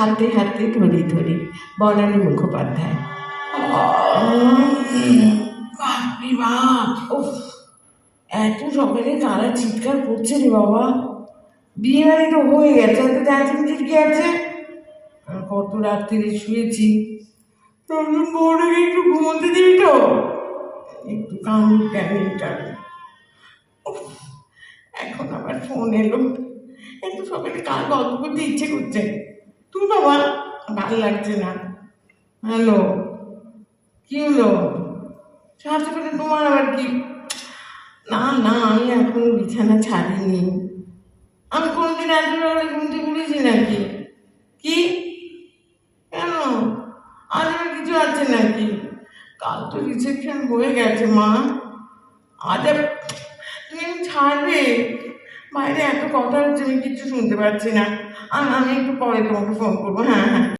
হাতে হাতে ধরি ধরি বনানী মুখোপাধ্যায়। বাপরে বাপ এত সকালে কারা চিৎকার করছে রে বাবা? বিয়ে তো হয়ে গেছে, এত চাঁচির কি আছে? কত রাত্রিরে শুয়েছি। তখন বড় একটু ঘুমোতে দিবি তো? একটু কানুন ক্যানিংটা এখন আবার ফোন এলো। এত সকালে কার গল্প করতে ইচ্ছে করছে? তুই বাবা ভালো লাগছে না। হ্যালো, কি হলো? করে তোমার আবার কি? না না, আমি এখন বিছানা ছাড়িনি। আমি কোনোদিন এত সকালে ঘুম থেকে উঠেছি নাকি? কি? কেন? আর কিছু আছে নাকি? কাল তো রিসেপশন হয়ে গেছে, মা। আজ তুমি ছাড়বে? বাইরে এত কথা হচ্ছে আমি কিচ্ছু শুনতে পাচ্ছি না। আর আমি একটু পরে তোমাকে ফোন করব। হ্যাঁ।